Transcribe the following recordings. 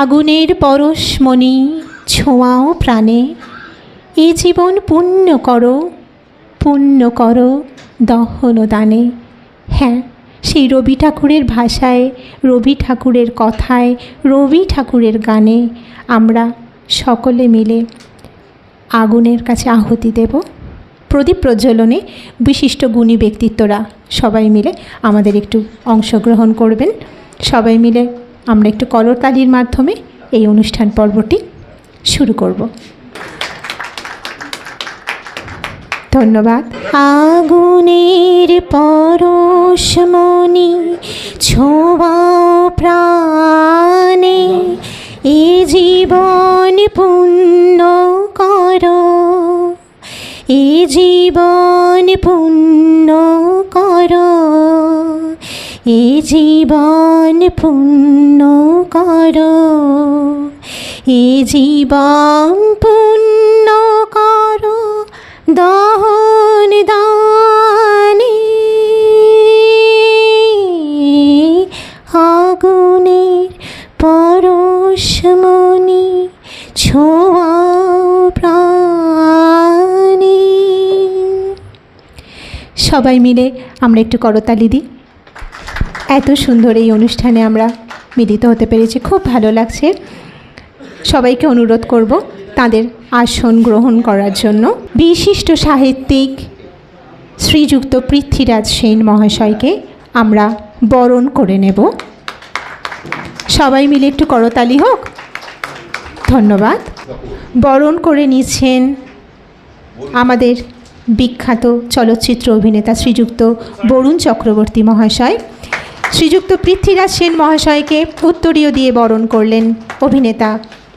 আগুনের পরশমণি ছোঁয়াও প্রাণে। এ জীবন পুণ্য করো পুণ্য করো দহন দানে। হ্যাঁ সেই রবি ঠাকুরের ভাষায়, রবি ঠাকুরের কথায়, রবি ঠাকুরের গানে আমরা সকলে মিলে আগুনের কাছে আহুতি দেব। প্রদীপ প্রজ্বলনে বিশিষ্ট গুণী ব্যক্তিত্বরা সবাই মিলে আমাদের একটু অংশগ্রহণ করবেন। সবাই মিলে আমরা একটু করতালির মাধ্যমে এই অনুষ্ঠান পর্বটি শুরু করব। ধন্যবাদ। আগুনের পরশমণি ছোঁয়াও প্রাণে, এ জীবন পুণ্য কর। এ জীবন পুণ্য করো। এ জীবন পুণ্য করো। এ জীবন পুণ্য করো। দহন দানে আগুনের পরশমণি ছোঁয়াও প্রাণী। সবাই মিলে আমরা একটু করতালি দিই। এত সুন্দর এই অনুষ্ঠানে আমরা মিলিত হতে পেরেছি। খুব ভালো লাগছে। সবাইকে অনুরোধ করব তাদের আসন গ্রহণ করার জন্য। বিশিষ্ট সাহিত্যিক শ্রীযুক্ত পৃথ্বীরাজ সেন মহাশয়কে আমরা বরণ করে নেব। সবাই মিলে একটু করতালি হোক। ধন্যবাদ। বরণ করে নিচ্ছেন আমাদের বিখ্যাত চলচ্চিত্র অভিনেতা শ্রীযুক্ত বরুণ চক্রবর্তী মহাশয়। শ্রীযুক্ত পৃথ্বীরাজ সেন মহাশয়কে উত্তরীয় দিয়ে বরণ করলেন অভিনেতা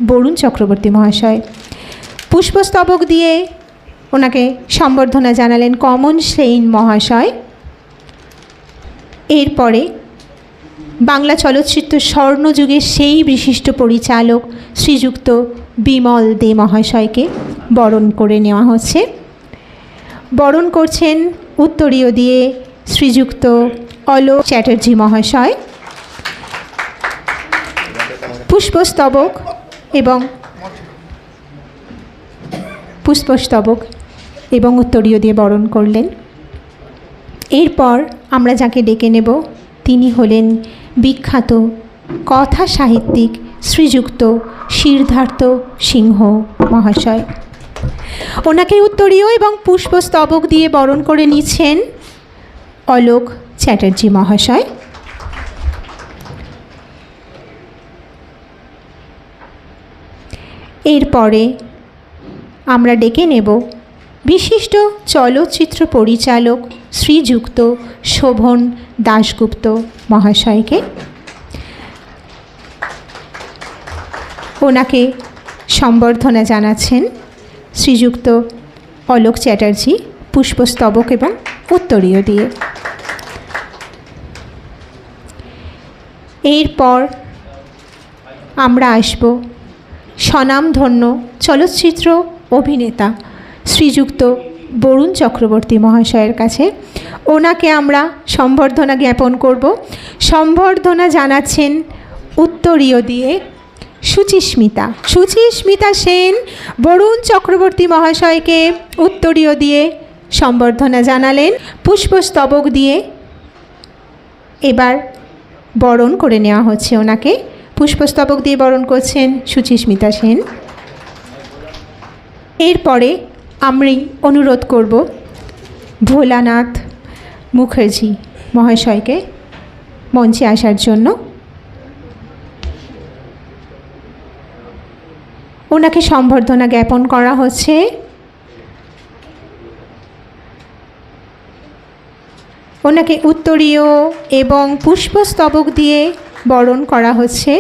বরুণ চক্রবর্তী মহাশয়। পুষ্পস্তবক দিয়ে ওনাকে সম্বর্ধনা জানালেন কমন সেন মহাশয়। এরপরে বাংলা চলচ্চিত্র স্বর্ণযুগের সেই বিশিষ্ট পরিচালক শ্রীযুক্ত বিমল দে মহাশয়কে বরণ করে নেওয়া হচ্ছে। বরণ করছেন উত্তরীয় দিয়ে শ্রীযুক্ত অলোক চ্যাটার্জি মহাশয়? পুষ্পস্তবক এবং পুষ্পস্তবক এবং উত্তরীয় দিয়ে বরণ করলেন। এরপর আমরা যাকে ডেকে নেব, তিনি হলেন বিখ্যাত কথা সাহিত্যিক শ্রীযুক্ত সিদ্ধার্থ সিংহ মহাশয়। ওনাকে উত্তরীয় এবং পুষ্পস্তবক দিয়ে বরণ করে নিচ্ছেন অলোক চ্যাটার্জি মহাশয়। এরপরে আমরা ডেকে নেব বিশিষ্ট চলচ্চিত্র পরিচালক শ্রীযুক্ত শোভন দাশগুপ্ত মহাশয়কে। ওনাকে সম্বর্ধনা জানাচ্ছেন শ্রীযুক্ত অলোক চ্যাটার্জি, পুষ্পস্তবক এবং উত্তরীয় দিয়ে। এরপর আমরা আসব। স্বনামধন্য চলচ্চিত্র অভিনেতা শ্রীযুক্ত বরুণ চক্রবর্তী মহাশয়ের কাছে। ওনাকে আমরা সম্বর্ধনা জ্ঞাপন করব। সম্বর্ধনা জানাচ্ছেন উত্তরীয় দিয়ে সুচিস্মিতা। সুচিস্মিতা সেন বরুণ চক্রবর্তী মহাশয়কে উত্তরীয় দিয়ে সম্বর্ধনা জানালেন। পুষ্পস্তবক দিয়ে এবার বরণ করে নেওয়া হচ্ছে ওনাকে। পুষ্পস্তবক দিয়ে বরণ করছেন সুচিস্মিতা সেন। এরপরে আমি অনুরোধ করব ভোলানাথ মুখার্জি মহাশয়কে মঞ্চে আসার জন্য। ওনাকে সম্বর্ধনা জ্ঞাপন করা হচ্ছে। ওনাকে উত্তরীয় এবং পুষ্পস্তবক দিয়ে বরণ করা হচ্ছে।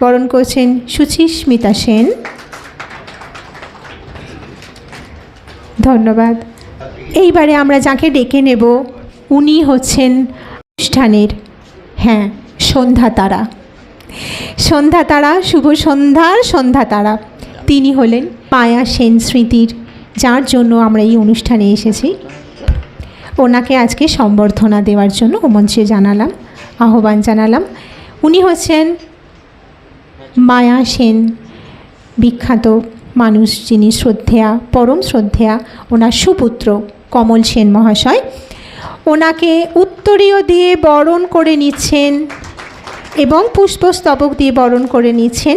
বরণ করছেন সুচিস্মিতা সেন। ধন্যবাদ। এইবারে আমরা যাকে ডেকে নেব, উনি হচ্ছেন অনুষ্ঠানের হ্যাঁ সন্ধ্যা তারা। সন্ধ্যা তারা, শুভ সন্ধ্যার সন্ধ্যা তারা। তিনি হলেন পায়া সেন স্মৃতির, যার জন্য আমরা এই অনুষ্ঠানে এসেছি। ওনাকে আজকে সম্বর্ধনা দেওয়ার জন্য মঞ্চে জানালাম, আহ্বান জানালাম। উনি হচ্ছেন মায়া সেন, বিখ্যাত মানুষ যিনি শ্রদ্ধেয়া, পরম শ্রদ্ধেয়া ওনার সুপুত্র কমল সেন মহাশয়। ওনাকে উত্তরীয় দিয়ে বরণ করে নিচ্ছেন এবং পুষ্পস্তবক দিয়ে বরণ করে নিচ্ছেন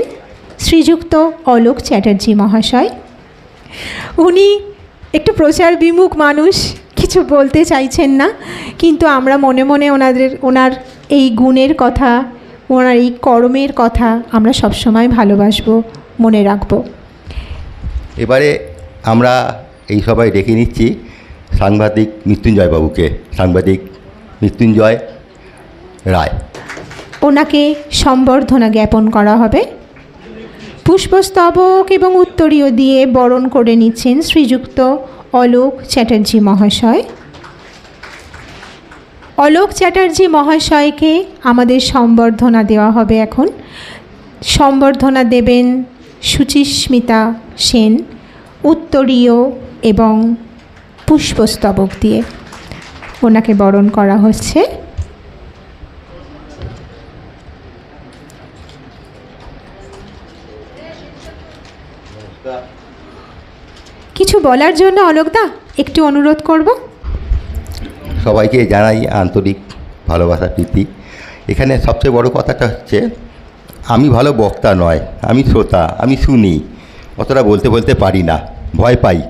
শ্রীযুক্ত অলোক চ্যাটার্জি মহাশয়। উনি একটু প্রচার বিমুখ মানুষ। কিছু বলতে চাইছেন না কিন্তু আমরা মনে মনে ওনাদের ওনার এই গুণের কথা ওনার এই কর্মের কথা আমরা সবসময় ভালোবাসবো মনে রাখব। এবারে আমরা এই সবাই ডেকে নিচ্ছি সাংবাদিক মৃত্যুঞ্জয় বাবুকে সাংবাদিক মৃত্যুঞ্জয় রায়। ওনাকে সম্বর্ধনা জ্ঞাপন করা হবে। পুষ্পস্তবক এবং উত্তরীয় দিয়ে বরণ করে নিচ্ছেন শ্রীযুক্ত অলোক চ্যাটার্জি মহাশয়। অলোক চ্যাটার্জি মহাশয়কে আমাদের সম্বর্ধনা দেওয়া হবে এখন। সম্বর্ধনা দেবেন সুচিস্মিতা সেন, উত্তরীয় এবং পুষ্পস্তবক দিয়ে। ওনাকে বরণ করা হচ্ছে। কিছু বলার জন্য অলোকদা, একটু অনুরোধ করব। সবাইকে জানাই আন্তরিক ভালোবাসা, প্রীতি। এখানে সবচেয়ে বড় কথাটা হচ্ছে, আমি ভালো বক্তা নয়, আমি শ্রোতা, আমি শুনি, অতটা বলতে বলতে পারি না, ভয় পাই।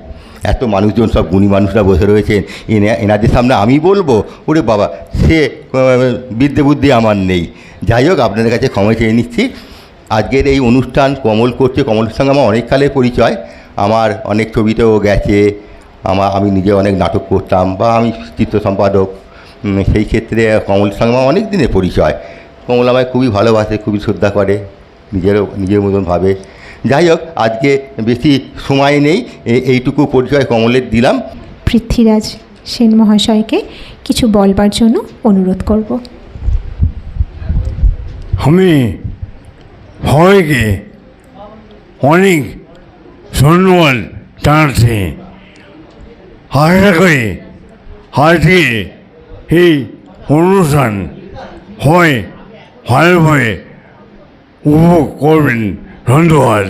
এত মানুষজন সব গুণী মানুষরা বসে রয়েছেন, এনা- এনাদের সামনে আমি বলব, ওরে বাবা, সে বিদ্যে বুদ্ধি আমার নেই। যাই হোক, আপনাদের কাছে ক্ষমা চেয়ে নিচ্ছি। আজকের এই অনুষ্ঠান কমল করছে, কমলের সঙ্গে আমার অনেক কালের পরিচয়। আমার অনেক ছবিতেও গেছে। আমার আমি নিজে অনেক নাটক করতাম বা আমি চিত্র সম্পাদক। সেই ক্ষেত্রে কমলের সঙ্গে আমার অনেক দিনের পরিচয়। কমল আমায় খুবই ভালোবাসে খুবই শ্রদ্ধা করে নিজেরও নিজের মতন ভাবে। যাই হোক আজকে বেশি সময় নেই এ- এইটুকু পরিচয় কমলের দিলাম। পৃথ্বীরাজ সেন মহাশয়কে কিছু বলবার জন্য অনুরোধ করব। আমি সবাইকে অনেক ধন্যবাদ জানাচ্ছি আশা করি আজকে এই অনুষ্ঠান হয় ভালোভাবে উপভোগ করবেন ধন্যবাদ